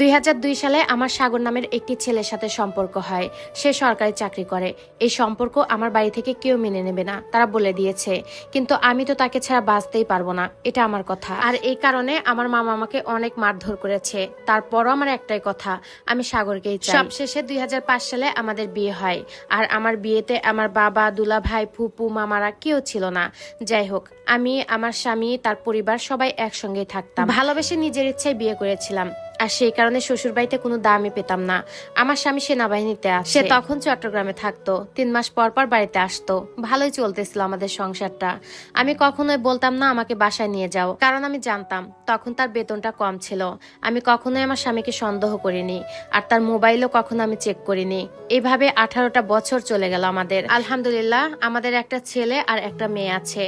দুই হাজার দুই সালে আমার সাগর নামের একটি ছেলের সাথে সম্পর্ক হয়। সে সরকারি চাকরি করে। এই সম্পর্ক আমার বাড়ি থেকে কেউ মেনে নেবে না, তারা বলে দিয়েছে। কিন্তু আমি তো তাকে ছাড়া বাঁচতেই পারব না, এটা আমার কথা। আর এই কারণে আমার মামা আমাকে অনেক মারধর করেছে। তারপরও আমার একটাই কথা, আমি সাগরকেই চাই। সবশেষে দুই হাজার পাঁচ সালে আমাদের বিয়ে হয়। আর আমার বিয়েতে আমার বাবা দুলা ভাই ফুপু, মামারা কেউ ছিল না। যাই হোক, আমি, আমার স্বামী, তার পরিবার সবাই একসঙ্গেই থাকতাম। ভালোবেসে নিজের ইচ্ছায় বিয়ে করেছিলাম। আর সেই কারণে শ্বশুর বাড়িতে কোনো দামই পেতাম না। আমার স্বামী সেনাবাহিনীতে আসে সে তখন চট্টগ্রামে থাকতো। তিন মাস পর পর বাড়িতে আসতো। ভালোই চলতেছিল আমাদের সংসারটা। আমি কখনোই বলতাম, না, আমাকে বাসায় নিয়ে যাও। কারণ আমি জানতাম, তখন তার বেতনটা কম ছিল। আমি কখনোই আমার স্বামীকে সন্দেহ করিনি। আর তার মোবাইলও কখনো আমি চেক করিনি। এভাবে আঠারোটা বছর চলে গেল আমাদের। আলহামদুলিল্লাহ, আমাদের একটা ছেলে আর একটা মেয়ে আছে।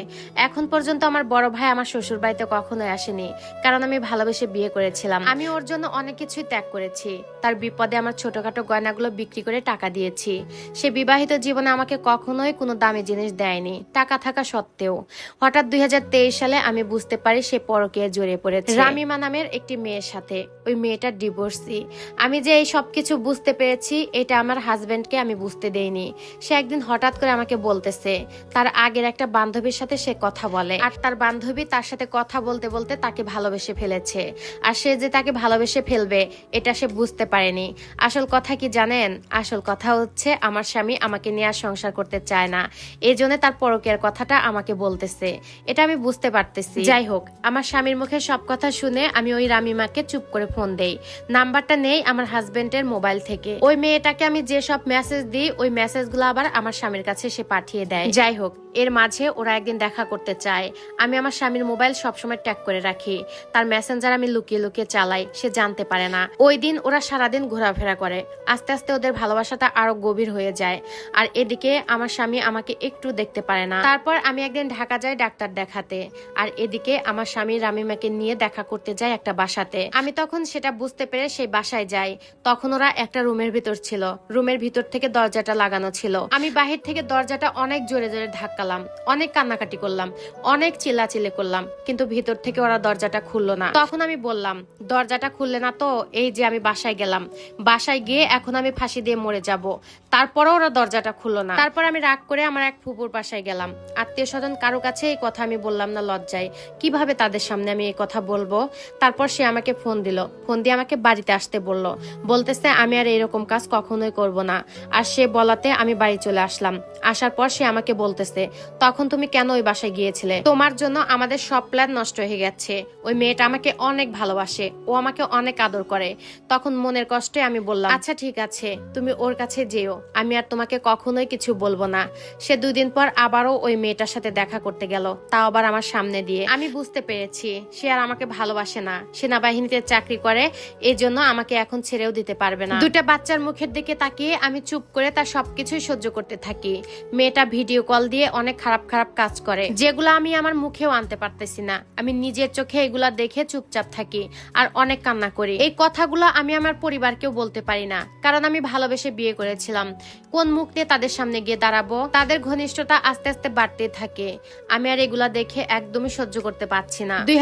এখন পর্যন্ত আমার বড় ভাই আমার শ্বশুর বাড়িতে কখনোই আসেনি, কারণ আমি ভালোবেসে বিয়ে করেছিলাম। আমি ওর জন্য অনেক কিছুই ত্যাগ করেছি। তার বিপদে আমার ছোটখাটো গয়নাগুলো বিক্রি করে টাকা দিয়েছি। সে বিবাহিত জীবনে আমাকে কখনোই কোনো দামি জিনিস দেয়নি টাকা থাকা সত্ত্বেও। হঠাৎ দুই হাজার তেইশ সালে আমি বুঝতে পারি সে পরকে জড়িয়ে পড়েছে। রামিমা নামের একটি মেয়ের সাথে ওই মেয়েটার ডিভোর্সি আমি যে এই সবকিছু বুঝতে পেরেছি এটা আমার হাজবেন্ডকে আমি বুঝতে দেইনি। সে একদিন হঠাৎ করে আমাকে বলতেছে তার আগের একটা বান্ধবীর সাথে সে কথা বলে। আর তার বান্ধবী তার সাথে কথা বলতে বলতে তাকে ভালোবেসে ফেলেছে। আর সে যে তাকে ভালোবেসে ফেলবে, এটা সে বুঝতে পারেনি। আসল কথা কি জানেন? আসল কথা হচ্ছে, আমার স্বামী আমাকে নিয়ে আর সংসার করতে চায় না। এই জন্য তার পরকের কথাটা আমাকে বলতেছে। এটা আমি বুঝতে পারতেছি। যাই হোক, আমার স্বামীর মুখে সব কথা শুনে আমি ওই রামিমাকে চুপ করে ফোন দেই। নাম্বারটা নেই আমার হাজবেন্ডের মোবাইল থেকে। ওই মেয়েটাকে আমি যে সব মেসেজ দিই, ওই মেসেজগুলো আবার আমার স্বামীর কাছে সে পাঠিয়ে দেয়। যাই হোক, এর মাঝে ওরা একদিন দেখা করতে চায়। আমি আমার স্বামীর মোবাইল সবসময় ট্যাগ করে রাখি। তার মেসেঞ্জার আমি লুকিয়ে লুকিয়ে চালাই। সে জানতে পারে না। ওই দিন ওরা সারাদিন ঘোরাফেরা করে। আস্তে আস্তে ওদের ভালোবাসাটা আরও গভীর হয়ে যায়। আর এদিকে আমার স্বামী আমাকে একটু দেখতে পারে না। তারপর আমি একদিন ঢাকা যাই ডাক্তার দেখাতে। আর এদিকে আমার স্বামী রামিমাকে নিয়ে দেখা করতে যায় একটা বাসাতে। আমি তখন সেটা বুঝতে পেরে সেই বাসায় যাই। তখন ওরা একটা রুমের ভিতর ছিল। রুমের ভিতর থেকে দরজাটা লাগানো ছিল। আমি বাহির থেকে দরজাটা অনেক জোরে জোরে ধাক্কালাম। অনেক কান্নাকাটি করলাম। অনেক চিল্লাচিল্লি করলাম। কিন্তু ভিতর থেকে ওরা দরজাটা খুললো না। তখন আমি বললাম, দরজাটা খুললে না তো, এই যে আমি বাসায় গেলাম। বাসায় গিয়ে এখন আমি ফাঁসি দিয়ে মরে যাব। তারপরও ওরা দরজাটা খুললো না। তারপর আমি রাগ করে আমার এক ফুপুর বাসায় গেলাম। আত্মীয় স্বজন কারও কাছে এই কথা আমি বললাম না লজ্জায়। কীভাবে তাদের সামনে আমি এই কথা বলব? তারপর সে আমাকে ফোন দিল। ফোন দিয়ে আমাকে বাড়িতে আসতে বলল। বলতেছে, আমি আর এরকম কাজ কখনোই করব না। আর সে বলাতে আমি বাড়ি চলে আসলাম। আসার পর সে আমাকে বলতেছে, তখন তুমি কেন ওই বাসায় গিয়েছিলে? তোমার জন্য আমাদের সব প্ল্যান নষ্ট হয়ে গেছে। ওই মেয়েটা আমাকে অনেক ভালোবাসে। ও আমাকে অনেক আদর করে। তখন মনের কষ্টে আমি বললাম আচ্ছা ঠিক আছে, তুমি ওর কাছে যেও। আমি আর তোমাকে কখনোই কিছু বলব না। সে দুই দিন পর আবারও ওই মেয়েটার সাথে দেখা করতে গেল, তাও আবার আমার সামনে দিয়ে। আমি বুঝতে পেরেছি, সে আর আমাকে ভালোবাসে না। সেনাবাহিনীতে চাকরি করে এই জন্য আমাকে এখন ছেড়েও দিতে পারবে না। দুটা বাচ্চার মুখের দিকে তাকিয়ে আমি চুপ করে তার সবকিছুই সহ্য করতে থাকি। মেয়েটা ভিডিও কল দিয়ে অনেক খারাপ খারাপ কাজ করে, যেগুলো আমি আমার মুখেও আনতে পারতেছি না। আমি নিজের চোখে এগুলা দেখে চুপচাপ থাকি, আর অনেক কান্না করি। এই কথাগুলো আমি আমার পরিবারকেও বলতে পারি না, কারণ আমি ভালোবেসে বিয়ে করেছিলাম। কোন মুখ দিয়ে তাদের সামনে গিয়ে দাঁড়াবো? তাদের ঘনিষ্ঠতা আস্তে আস্তে বাড়তে থাকে। আমি আর এগুলা দেখে একদমই সহ্য করতে পারছি না। দুই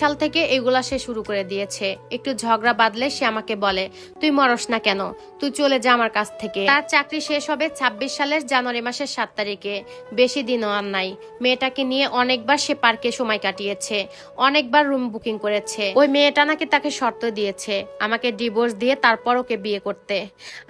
সাল থেকে এগুলা সে শুরু করে দিয়েছে। একটু ঝগড়া বাদলে সে আমাকে বলে, তুই মরস না কেন? তুই চলে যা আমার কাছ থেকে। তার চাকরি শেষ হবে ছাব্বিশ সালের জানুয়ারি মাসের সাত তারিখে। বেশি দিনও আর নাই। মেয়েটাকে নিয়ে অনেকবার সে পার্কে সময় কাটিয়েছে। অনেকবার রুম বুকিং করেছে। ওই মেয়েটা নাকি তাকে শর্ত দিয়েছে, আমাকে ডিভোর্স দিয়ে তারপর ওকে বিয়ে করতে।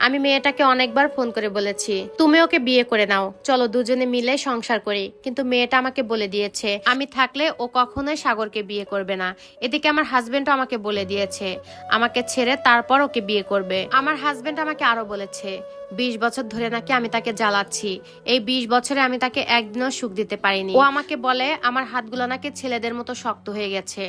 আমি মেয়েটাকে অনেকবার ফোন করে বলেছি, তুমি ওকে বিয়ে করে নাও, চলো দুজনে মিলে সংসার করি। কিন্তু মেয়েটা আমাকে বলে দিয়েছে, আমি থাকলে ও কখনোই সাগরকে বিয়ে করবে না। এদিকে আমার হাজবেন্ডও আমাকে বলে দিয়েছে, আমাকে ছেড়ে তারপর ওকে বিয়ে করবে। আমার হাজবেন্ড আমাকে আরও বলেছে, বিশ বছর ধরে নাকি আমি তাকে জ্বালাচ্ছি, এই বিশ বছরে আমি তাকে একদিনও সুখ দিতে পারিনি। ও আমাকে বলে, আমার হাতগুলো নাকি ছেলেদের মতো শক্ত হয়ে গেছে,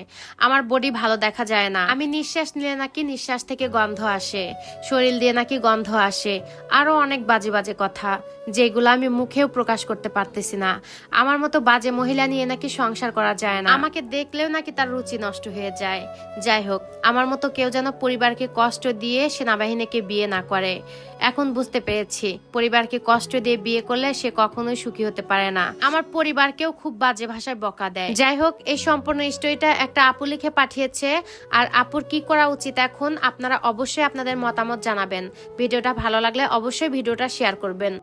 আমার বডি ভালো দেখা যায় না। আমি নিঃশ্বাস নিলে নাকি নিঃশ্বাস থেকে গন্ধ আসে। শরীর দিয়ে নাকি গন্ধ আসে। আরও অনেক বাজে বাজে কথা, যেগুলো আমি মুখেও প্রকাশ করতে পারতেছি না। আমার মতো বাজে মহিলা নিয়ে নাকি সংসার করা যায় না। আমাকে দেখলেও নাকি তার রুচি নষ্ট হয়ে যায়। যাই হোক, আমার মতো কেউ যেন পরিবারকে কষ্ট দিয়ে সেনাবাহিনীকে বিয়ে না করে। এখন বুঝতে পেরেছি, পরিবারকে কষ্ট দিয়ে বিয়ে করলে সে কখনোই সুখী হতে পারে না। আমার পরিবারকেও খুব বাজে ভাষায় বকা দেয়। যাই হোক, এই সম্পূর্ণ স্টোরিটা একটা আপু লিখে পাঠিয়েছে, আর আপুর কি করা উচিত এখন, আপনারা অবশ্যই আপনাদের মতামত জানাবেন। ভিডিওটা ভালো লাগলে অবশ্যই ভিডিওটা শেয়ার করবেন।